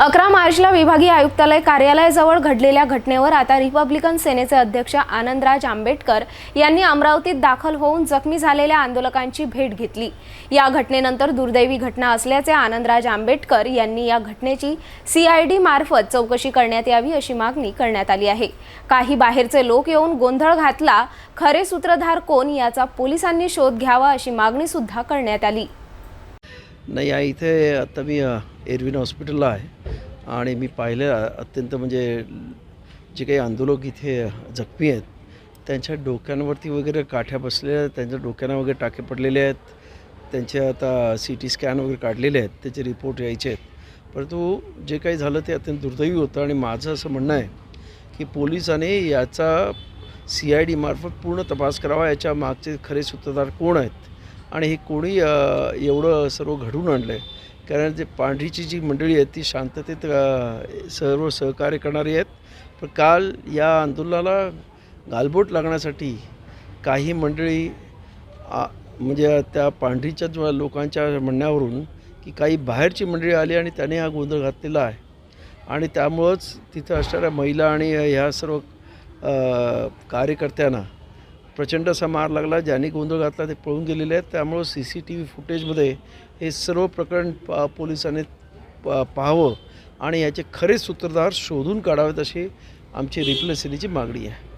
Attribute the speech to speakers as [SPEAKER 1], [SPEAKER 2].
[SPEAKER 1] अकरा मार्चला विभागीय आयुक्तालय कार्यालयाजवळ घडलेल्या घटनेवर आता रिपब्लिकन सेनेचे अध्यक्ष आनंदराज आंबेडकर यांनी अमरावतीत दाखल होऊन जखमी झालेल्या आंदोलकांची भेट घेतली. या घटनेनंतर दुर्दैवी घटना असल्याचे आनंदराज आंबेडकर यांनी या घटनेची सीआयडी मार्फत चौकशी करण्यात यावी अशी मागणी करण्यात आली आहे. काही बाहेरचे लोक येऊन गोंधळ घातला खरे सूत्रधार कोण याचा पोलिसांनी शोध घ्यावा अशी मागणी सुद्धा करण्यात आली.
[SPEAKER 2] नाही इथे आता मी एरविन हॉस्पिटलला आहे. आणि मी पाहिलं अत्यंत म्हणजे जे काही आंदोलक इथे जखमी आहेत त्यांच्या डोक्यांवरती वगैरे काठ्या बसलेल्या आहेत त्यांच्या डोक्यांना वगैरे टाके पडलेले आहेत त्यांचे आता सी टी स्कॅन वगैरे काढलेले आहेत त्याचे रिपोर्ट यायचे आहेत. परंतु जे काही झालं ते अत्यंत दुर्दैवी होतं आणि माझं असं म्हणणं आहे की पोलिसाने याचा सी आय डी मार्फत पूर्ण तपास करावा याच्या मागचे खरे सूत्रधार कोण आहेत? आणि हे कोणी एवढं सर्व घडून आणलं आहे कारण जे पांढरीची जी मंडळी आहेत ती शांततेत सर्व सहकार्य करणारी आहेत. पण काल या आंदोलनाला गालबोट लागण्यासाठी काही मंडळी म्हणजे त्या पांढरीच्या लोकांच्या म्हणण्यावरून की काही बाहेरची मंडळी आली आणि त्याने हा गोंधळ घातलेला आहे. आणि त्यामुळंच तिथं असणाऱ्या महिला आणि ह्या सर्व कार्यकर्त्यांना प्रचंड असा मार लागला ज्यांनी गोंधळ घातला ते पळून गेलेले आहेत. त्यामुळं सी सी टी व्ही फुटेजमध्ये हे सर्व प्रकरण प पोलिसांनी प पाहावं आणि याचे खरे सूत्रधार शोधून काढावेत अशी आमची रिप्लेसिनीची मागणी आहे.